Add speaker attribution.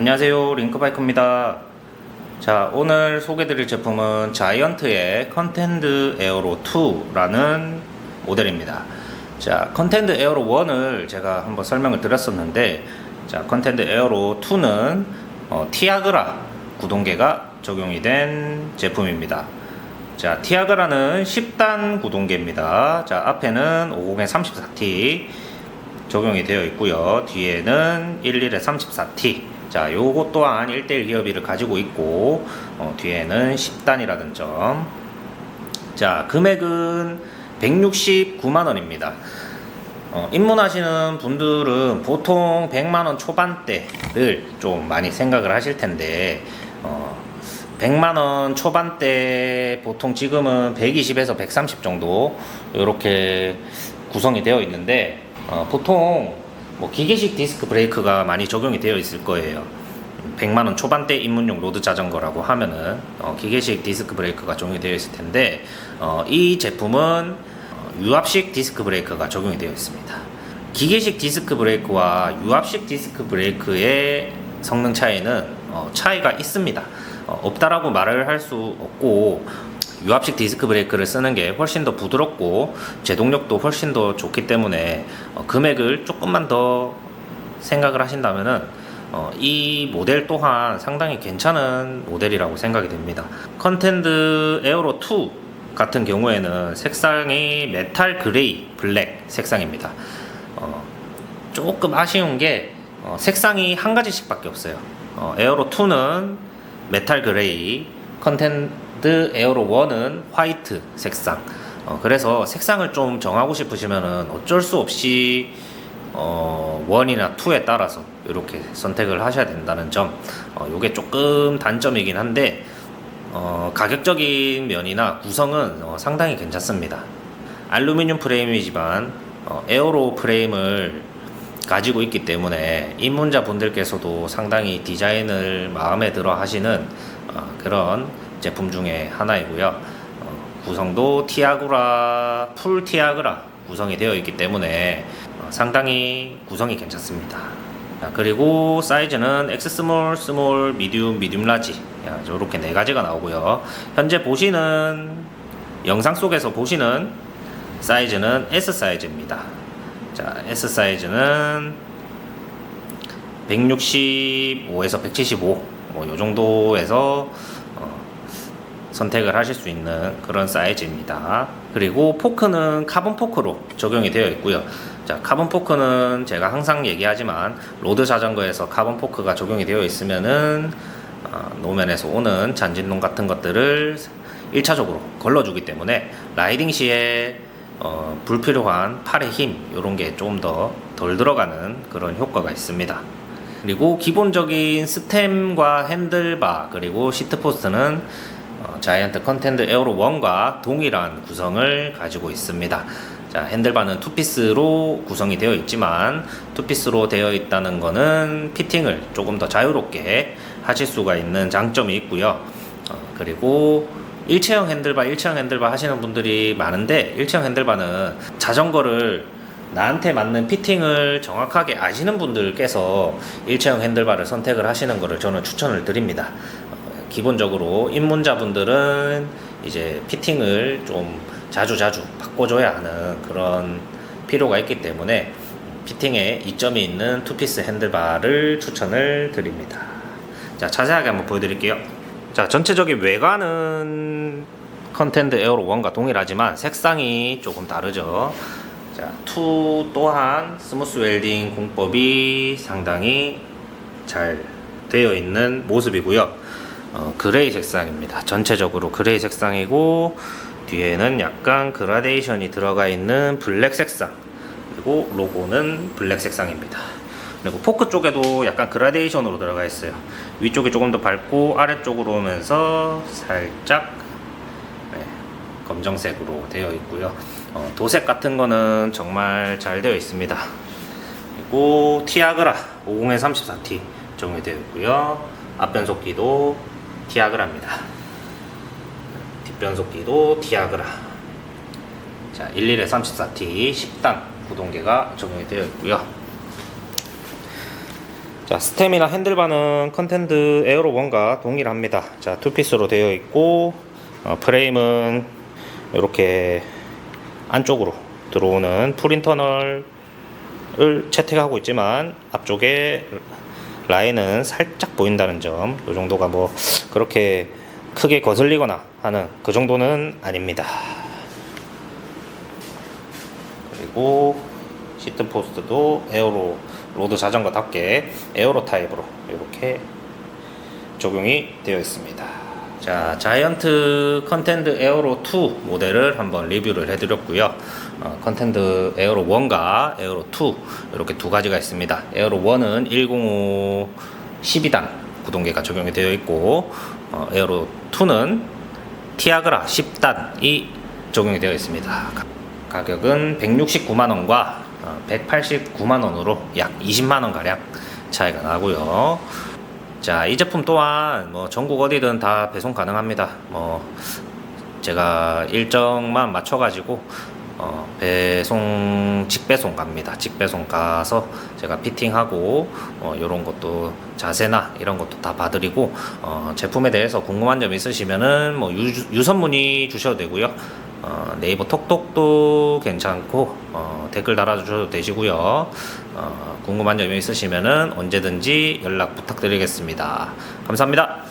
Speaker 1: 안녕하세요. 링크바이크입니다. 자 오늘 소개드릴 제품은 자이언트의 컨텐드 에어로 2라는 모델입니다. 자 컨텐드 에어로 1을 제가 한번 설명을 드렸었는데 자 컨텐드 에어로 2는 어, 티아그라 구동계가 적용이 된 제품입니다. 자 티아그라는 10단 구동계입니다. 자 앞에는 50에 34T 적용이 되어 있고요. 뒤에는 11에 34T. 자, 요거 또한 1대1 기어비를 가지고 있고, 어, 뒤에는 10단이라는 점. 자, 금액은 169만 원입니다. 어, 입문하시는 분들은 보통 100만 원 초반대를 좀 많이 생각을 하실 텐데, 어, 100만 원 초반대 보통 지금은 120에서 130 정도 이렇게 구성이 되어 있는데 어, 보통 뭐 기계식 디스크 브레이크가 많이 적용이 되어 있을 거예요. 100만원 초반대 입문용 로드 자전거라고 하면은 어, 기계식 디스크 브레이크가 적용이 되어 있을 텐데 어, 이 제품은 어, 유압식 디스크 브레이크가 적용이 되어 있습니다. 기계식 디스크 브레이크와 유압식 디스크 브레이크의 성능 차이는 어, 차이가 있습니다. 어, 없다라고 말을 할 수 없고 유압식 디스크 브레이크를 쓰는 게 훨씬 더 부드럽고 제동력도 훨씬 더 좋기 때문에 어, 금액을 조금만 더 생각을 하신다면은 어, 이 모델 또한 상당히 괜찮은 모델이라고 생각이 됩니다. 컨텐드 에어로 2 같은 경우에는 색상이 메탈 그레이 블랙 색상입니다. 어, 조금 아쉬운 게 어, 색상이 한 가지씩밖에 없어요. 어, 에어로 2는 메탈 그레이, 컨텐 드 에어로 1은 화이트 색상. 어, 그래서 색상을 좀 정하고 싶으시면은 어쩔 수 없이 어, 1이나 2에 따라서 이렇게 선택을 하셔야 된다는 점. 어, 요게 조금 단점이긴 한데 어, 가격적인 면이나 구성은 어, 상당히 괜찮습니다. 알루미늄 프레임이지만 어, 에어로 프레임을 가지고 있기 때문에 입문자 분들께서도 상당히 디자인을 마음에 들어 하시는 어, 그런 제품 중에 하나이고요. 어, 구성도 티아그라, 풀 티아그라 구성이 되어 있기 때문에 어, 상당히 구성이 괜찮습니다. 자, 그리고 사이즈는 X 스몰, 스몰, 미디움, 미디움 라지 이렇게 네 가지가 나오고요. 현재 보시는 영상 속에서 보시는 사이즈는 S 사이즈입니다. 자, S 사이즈는 165에서 175, 뭐, 요 정도에서, 어, 선택을 하실 수 있는 그런 사이즈입니다. 그리고 포크는 카본 포크로 적용이 되어 있고요. 자, 카본 포크는 제가 항상 얘기하지만, 로드 자전거에서 카본 포크가 적용이 되어 있으면은, 어, 노면에서 오는 잔진동 같은 것들을 1차적으로 걸러주기 때문에, 라이딩 시에 어, 불필요한 팔의 힘 이런 게 조금 더 덜 들어가는 그런 효과가 있습니다. 그리고 기본적인 스템과 핸들바 그리고 시트 포스트는 어, 자이언트 컨텐드 에어로 1과 동일한 구성을 가지고 있습니다. 자, 핸들바는 투피스로 구성이 되어 있지만 투피스로 되어 있다는 거는 피팅을 조금 더 자유롭게 하실 수가 있는 장점이 있고요. 어, 그리고 일체형 핸들바, 일체형 핸들바 하시는 분들이 많은데 일체형 핸들바는 자전거를 나한테 맞는 피팅을 정확하게 아시는 분들께서 일체형 핸들바를 선택을 하시는 것을 저는 추천을 드립니다. 어, 기본적으로 입문자분들은 이제 피팅을 좀 자주 자주 바꿔줘야 하는 그런 필요가 있기 때문에 피팅에 이점이 있는 투피스 핸들바를 추천을 드립니다. 자, 자세하게 한번 보여드릴게요. 자, 전체적인 외관은 컨텐드 에어로 1과 동일하지만 색상이 조금 다르죠. 자, 2 또한 스무스 웰딩 공법이 상당히 잘 되어 있는 모습이고요. 어, 그레이 색상입니다. 전체적으로 그레이 색상이고 뒤에는 약간 그라데이션이 들어가 있는 블랙 색상 그리고 로고는 블랙 색상입니다. 그리고 포크 쪽에도 약간 그라데이션으로 들어가 있어요. 위쪽이 조금 더 밝고 아래쪽으로 오면서 살짝 네, 검정색으로 되어 있고요. 어, 도색 같은 거는 정말 잘 되어 있습니다. 그리고 티아그라 50에 34T 적용이 되어 있고요. 앞변속기도 티아그라입니다. 뒷변속기도 티아그라. 자, 11에 34T 10단 구동계가 적용이 되어 있고요. 자, 스템이나 핸들바는 컨텐드 에어로 1과 동일합니다. 자, 투피스로 되어 있고, 어, 프레임은 이렇게 안쪽으로 들어오는 풀인터널을 채택하고 있지만, 앞쪽에 라인은 살짝 보인다는 점, 이 정도가 뭐, 그렇게 크게 거슬리거나 하는 그 정도는 아닙니다. 그리고 시트 포스트도 에어로 로드 자전거답게 에어로 타입으로 이렇게 적용이 되어 있습니다. 자, 자이언트 컨텐드 에어로 2 모델을 한번 리뷰를 해드렸고요. 어, 컨텐드 에어로 1과 에어로 2 이렇게 두 가지가 있습니다. 에어로 1은 105 12단 구동계가 적용이 되어 있고 어, 에어로 2는 티아그라 10단이 적용이 되어 있습니다. 가- 가격은 169만 원과 189만 원으로 약 20만 원 가량 차이가 나고요. 자, 이 제품 또한 뭐 전국 어디든 다 배송 가능합니다. 뭐 제가 일정만 맞춰 가지고 어, 배송 직배송 갑니다. 직배송 가서 제가 피팅하고 어, 이런 것도 자세나 이런 것도 다 봐드리고 어, 제품에 대해서 궁금한 점 있으시면은 뭐 유, 유선 문의 주셔도 되고요. 어, 네이버 톡톡도 괜찮고 어, 댓글 달아주셔도 되시고요. 어, 궁금한 점이 있으시면은 언제든지 연락 부탁드리겠습니다. 감사합니다.